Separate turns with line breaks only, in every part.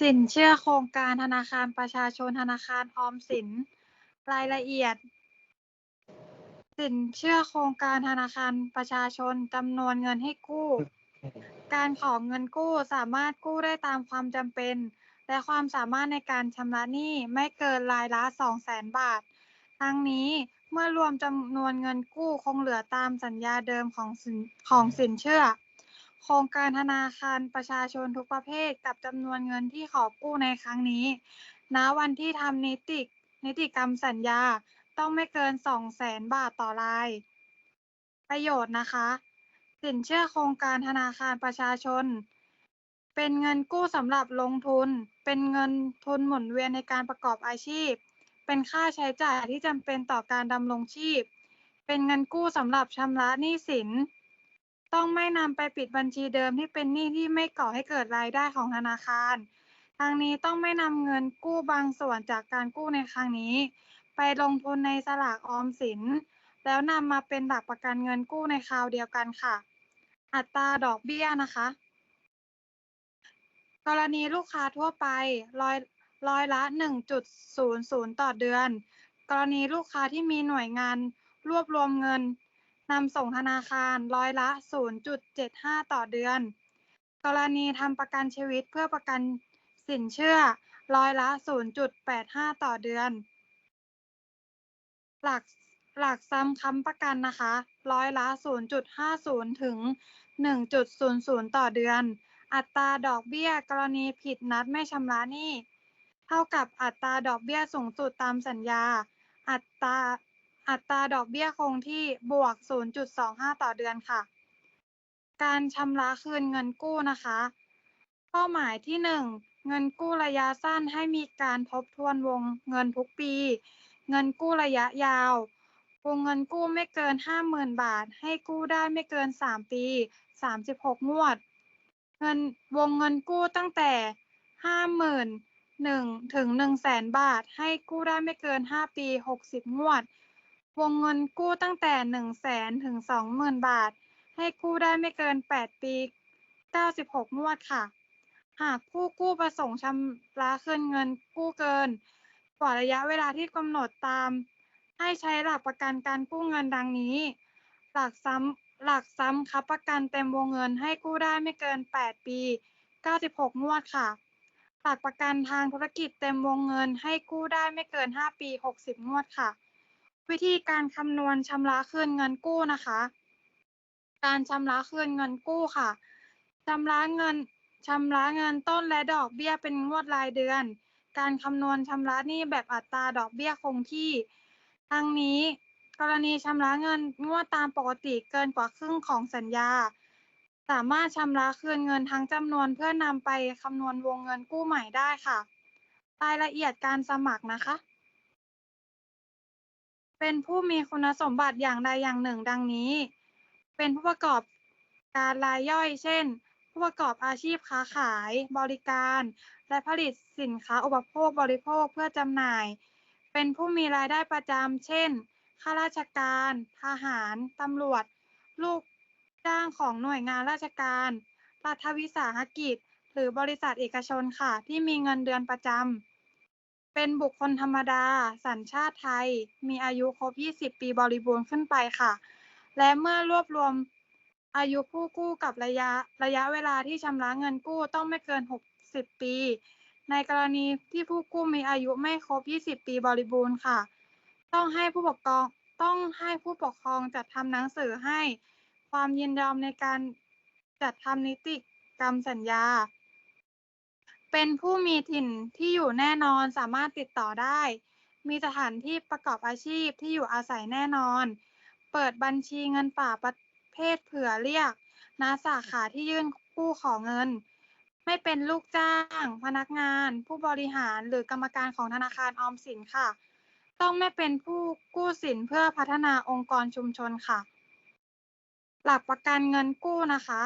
สินเชื่อโครงการธนาคารประชาชนธนาคารออมสิน รายละเอียด สินเชื่อโครงการธนาคารประชาชนจำนวนเงินให้กู้ การขอเงินกู้สามารถกู้ได้ตามความจำเป็น และความสามารถในการชำระหนี้ไม่เกินรายละ200,000 บาท ทั้งนี้เมื่อรวมจำนวนเงินกู้คงเหลือตามสัญญาเดิมของสินของสินเชื่อ โครงการธนาคารประชาชนทุกประเภทกับจำนวนเงินที่ขอกู้ในครั้งนี้ณวันที่ทำนิตินิติกรรมสัญญาต้องไม่เกิน 200,000 บาทต่อราย ประโยชน์นะคะ สินเชื่อโครงการธนาคารประชาชน เป็นเงินกู้สำหรับลงทุน เป็นเงินทุนหมุนเวียนในการประกอบอาชีพ เป็นค่าใช้จ่ายที่จำเป็นต่อการดำรงชีพ เป็นเงินกู้สำหรับชำระหนี้สิน ต้องไม่นำไปปิดบัญชีเดิมที่เป็นหนี้ที่ไม่ก่อให้เกิดรายได้ของธนาคาร ทางนี้ต้องไม่นำเงินกู้บางส่วนจากการกู้ในครั้งนี้ ไปลงทุนในสลากออมสิน แล้วนำมาเป็นหลักประกันเงินกู้ในคราวเดียวกันค่ะ อัตราดอกเบี้ยนะคะ กรณีลูกค้าทั่วไปร้อยร้อยละ 1.00 ต่อเดือน กรณีลูกค้าที่มีหน่วยงานรวบรวมเงิน นำส่งธนาคารร้อยละ 0.75 ต่อเดือน กรณีทำประกันชีวิตเพื่อประกันสินเชื่อร้อยละ 0.85 ต่อเดือน หลักหลักซ้ำค้ำประกันนะคะ ร้อยละ 0.50 ถึง 1.00 ต่อเดือน อัตราดอกเบี้ยกรณีผิดนัดไม่ชำระหนี้ เท่ากับอัตราดอกเบี้ยสูงสุดตามสัญญา อัตรา อัตราดอกเบี้ยคงที่บวก 0.25 ต่อเดือนค่ะ การชำระคืนเงินกู้นะคะ เป้าหมายที่ 1 เงินกู้ระยะสั้นให้มีการทบทวนวงเงินทุกปี เงินกู้ระยะยาว วงเงินกู้ไม่เกิน 50,000 บาท ให้กู้ได้ไม่เกิน 3 ปี 36 งวด เงินวงเงินกู้ตั้งแต่ 50,000 1ถึง100,000บาท ให้กู้ได้ไม่เกิน 5 ปี 60 งวด วงเงินกู้ตั้งแต่100,000ถึง20,000บาท ให้กู้ได้ไม่เกิน8ปี96งวดค่ะ หากผู้กู้ประสงค์ชำระคืนเงินกู้เกินกว่าระยะเวลาที่กำหนดตาม ให้ใช้หลักประกันการกู้เงินดังนี้ หลักซ้ำหลักซ้ำค้ำประกันเต็มวงเงินให้กู้ได้ไม่เกิน 8 ปี 96 งวดค่ะ หลักประกันทางธุรกิจเต็มวงเงินให้กู้ได้ไม่เกิน 5 ปี 60 งวดค่ะ วิธีการคำนวณชำระคืนเงินกู้นะคะ การชำระคืนเงินกู้ค่ะชำระเงินชำระเงินต้นและดอกเบี้ยเป็นงวดรายเดือน การคำนวณชำระหนี้แบบอัตราดอกเบี้ยคงที่ ทั้งนี้ กรณีชำระเงินงวดตามปกติเกินกว่าครึ่งของสัญญา สามารถชำระคืนเงินทั้งจำนวนเพื่อนำไปคำนวณวงเงินกู้ใหม่ได้ค่ะ รายละเอียดการสมัครนะคะ เป็นผู้มีคุณสมบัติอย่างใดอย่างหนึ่งดังนี้ เป็นผู้ประกอบการรายย่อย เช่น ผู้ประกอบอาชีพค้าขาย บริการ และผลิตสินค้าอุปโภคบริโภคเพื่อจำหน่าย เป็นผู้มีรายได้ประจำ เช่น ข้าราชการ ทหาร ตำรวจ ลูกจ้างของหน่วยงานราชการ รัฐวิสาหกิจ หรือบริษัทเอกชนค่ะ ที่มีเงินเดือนประจำ เป็นบุคคลธรรมดา สัญชาติไทย มีอายุครบ 20 ปีบริบูรณ์ขึ้นไปค่ะ และเมื่อรวบรวมอายุผู้กู้กับระยะระยะเวลาที่ชำระเงินกู้ต้องไม่เกิน 60 ปี ในกรณีที่ผู้กู้มีอายุไม่ครบ 20 ปีบริบูรณ์ค่ะ ต้องให้ผู้ปกครองต้องให้ผู้ปกครองจัดทำหนังสือให้ ความยินยอมในการจัดทำนิติกรรมสัญญา เป็นผู้มีถิ่นที่อยู่แน่นอนสามารถติดต่อได้ มีสถานที่ประกอบอาชีพที่อยู่อาศัยแน่นอน เปิดบัญชีเงินฝากประเภทเผื่อเรียกณสาขาที่ยื่นกู้ขอเงิน ไม่เป็นลูกจ้าง พนักงาน ผู้บริหารหรือกรรมการของธนาคารออมสินค่ะ ต้องไม่เป็นผู้กู้สินเพื่อพัฒนาองค์กรชุมชนค่ะ หลักประกันเงินกู้นะคะ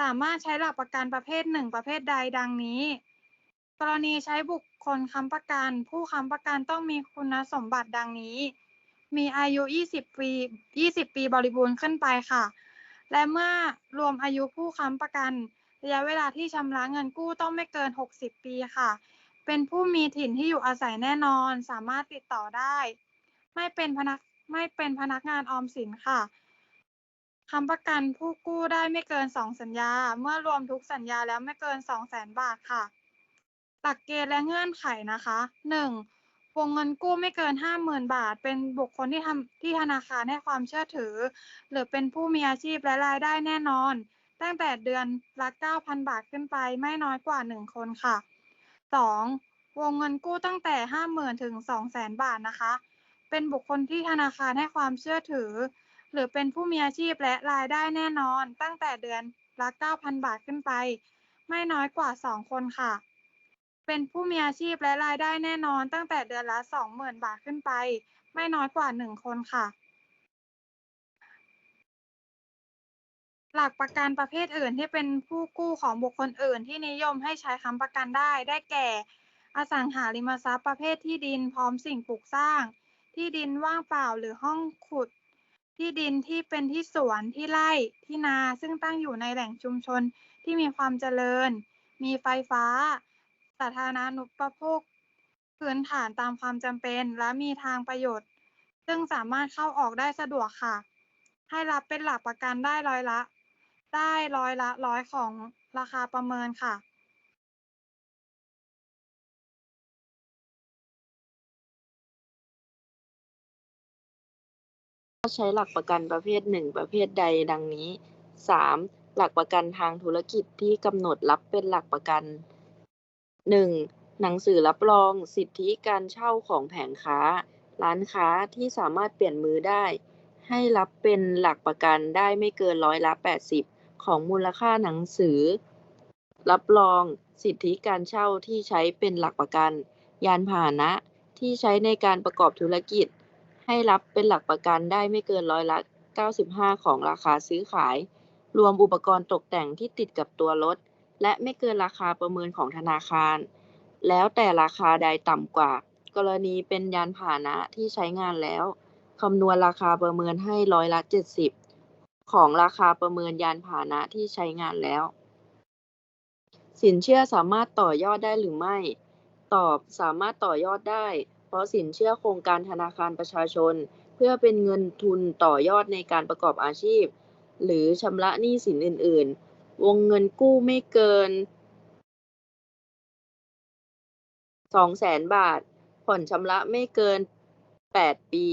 สามารถใช้หลักประกันประเภทหนึ่งประเภทใดดังนี้ กรณีใช้บุคคลค้ำประกัน ผู้ค้ำประกันต้องมีคุณสมบัติดังนี้ มีอายุ 20 ปี 20 ปีบริบูรณ์ขึ้นไปค่ะ และเมื่อรวมอายุผู้ค้ำประกันระยะเวลาที่ชำระเงินกู้ต้องไม่เกิน 60 ปีค่ะ เป็นผู้มีถิ่นที่อยู่อาศัยแน่นอน สามารถติดต่อได้ ไม่เป็นพนักไม่เป็นพนักงานออมสินค่ะ ค้ำประกันผู้กู้ได้ไม่เกิน 2 สัญญา เมื่อรวมทุกสัญญาแล้วไม่เกิน 200,000บาทค่ะ หลักเกณฑ์และเงื่อนไขนะคะ 1. วงเงินกู้ไม่เกิน 50,000 บาท เป็นบุคคลที่ทำที่ธนาคารให้ความเชื่อถือ หรือเป็นผู้มีอาชีพและรายได้แน่นอน ตั้งแต่เดือนละ 9,000 บาทขึ้นไปไม่น้อยกว่า 1 คนค่ะ 2. วงเงินกู้ตั้งแต่ 50,000 ถึง 200,000บาทนะคะ เป็นบุคคลที่ธนาคารให้ความเชื่อถือ หรือเป็นผู้มีอาชีพและรายได้แน่นอน ตั้งแต่เดือนละ 9,000 บาทขึ้นไป ไม่น้อยกว่า 2 คนค่ะ เป็นผู้มีอาชีพและรายได้แน่นอน ตั้งแต่เดือนละ 20,000 บาทขึ้นไป ไม่น้อยกว่า 1 คนค่ะ หลักประกันประเภทอื่นที่เป็นผู้กู้ของบุคคลอื่น ที่นิยมให้ใช้ค้ำประกันได้ ได้แก่ อสังหาริมทรัพย์ประเภทที่ดินพร้อมสิ่งปลูกสร้าง ที่ดินว่างเปล่าหรือห้องขุด ที่ดินที่เป็นที่สวนที่ไร่ที่นาซึ่งตั้งอยู่ในแหล่งชุมชนที่มีความเจริญ มีไฟฟ้า สาธารณูปโภคพื้นฐานตามความจำเป็น และมีทางประโยชน์ ซึ่งสามารถเข้าออกได้สะดวกค่ะ ให้รับเป็นหลักประกันได้ร้อยละ ได้ร้อยละร้อยของราคาประเมินค่ะ
ใช้หลักประกันประเภทหนึ่งประเภทใดดังนี้ 3. หลักประกันทางธุรกิจที่กำหนดรับเป็นหลักประกัน 1. หนังสือรับรองสิทธิการเช่าของแผงค้า ร้านค้าที่สามารถเปลี่ยนมือได้ ให้รับเป็นหลักประกันได้ไม่เกินร้อยละ80ของมูลค่าหนังสือ รับรองสิทธิการเช่าที่ใช้เป็นหลักประกัน ยานพาหนะที่ใช้ในการประกอบธุรกิจ ให้รับเป็นหลักประกันได้ไม่เกินร้อยละ 95 ของราคาซื้อขาย รวมอุปกรณ์ตกแต่งที่ติดกับตัวรถ และไม่เกินราคาประเมินของธนาคาร แล้วแต่ราคาใดต่ำกว่า กรณีเป็นยานพาหนะที่ใช้งานแล้วคำนวณราคาประเมินให้ร้อยละ 70 ของราคาประเมินยานพาหนะที่ใช้งานแล้ว สินเชื่อสามารถต่อยอดได้หรือไม่ ตอบสามารถต่อยอดได้ เพราะสินเชื่อโครงการธนาคารประชาชน เพื่อเป็นเงินทุนต่อยอดในการประกอบอาชีพ หรือชำระหนี้สินอื่น ๆ วงเงินกู้ไม่เกิน200,000บาท ผ่อนชำระไม่เกิน8ปี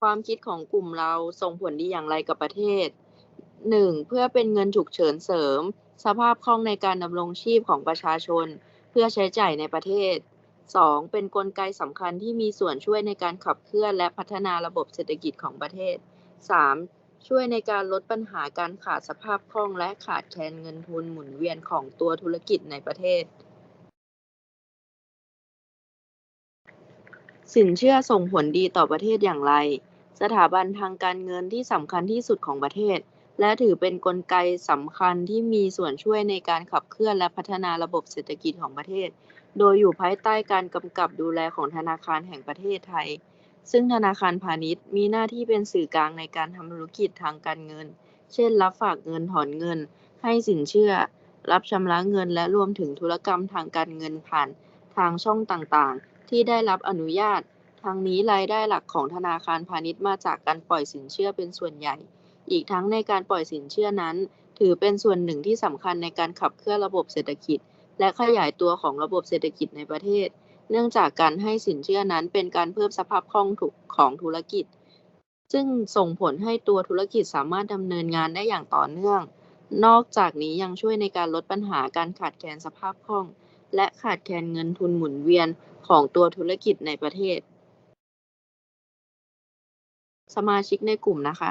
ความคิดของกลุ่มเราส่งผลดีอย่างไรกับประเทศ 1. เพื่อเป็นเงินฉุกเฉินเสริม สภาพคล่องในการดำรงชีพของประชาชน เพื่อใช้จ่ายในประเทศ 2. เป็นนกลไกสำคัญที่มีส่วนช่วยในการขับเคลื่อนและพัฒนาระบบเศรษฐกิจของประเทศ 3. ช่วยในการลดปัญหาการขาดสภาพคล่องและขาดแคลนเงินทุนหมุนเวียนของตัวธุรกิจในประเทศ สินเชื่อส่งผลดีต่อประเทศอย่างไร สถาบันทางการเงินที่สำคัญที่สุดของประเทศ และถือเป็นนกลไกสำคัญที่มีส่วนช่วยในการขับเคลื่อนและพัฒนาระบบเศรษฐกิจของประเทศ โดยอยู่ภายใต้การกำกับดูแลของธนาคารแห่งประเทศไทย ซึ่งธนาคารพาณิชย์มีหน้าที่เป็นสื่อกลางในการทำธุรกิจทางการเงิน เช่น รับฝากเงินถอนเงิน ให้สินเชื่อ รับชำระเงินและรวมถึงธุรกรรมทางการเงินผ่านทางช่องต่างๆ ที่ได้รับอนุญาตทางนี้รายได้หลักของธนาคารพาณิชย์มาจากการปล่อยสินเชื่อเป็นส่วนใหญ่ อีกทั้งในการปล่อยสินเชื่อนั้น ถือเป็นส่วนหนึ่งที่สำคัญในการขับเคลื่อนระบบเศรษฐกิจ และขยายตัวของระบบเศรษฐกิจในประเทศ เนื่องจากการให้สินเชื่อนั้นเป็นการเพิ่มสภาพคล่องของธุรกิจ ซึ่งส่งผลให้ตัวธุรกิจสามารถดำเนินงานได้อย่างต่อเนื่อง นอกจากนี้ยังช่วยในการลดปัญหาการขาดแคลนสภาพคล่อง และขาดแคลนเงินทุนหมุนเวียนของตัวธุรกิจในประเทศ สมาชิกในกลุ่มนะคะ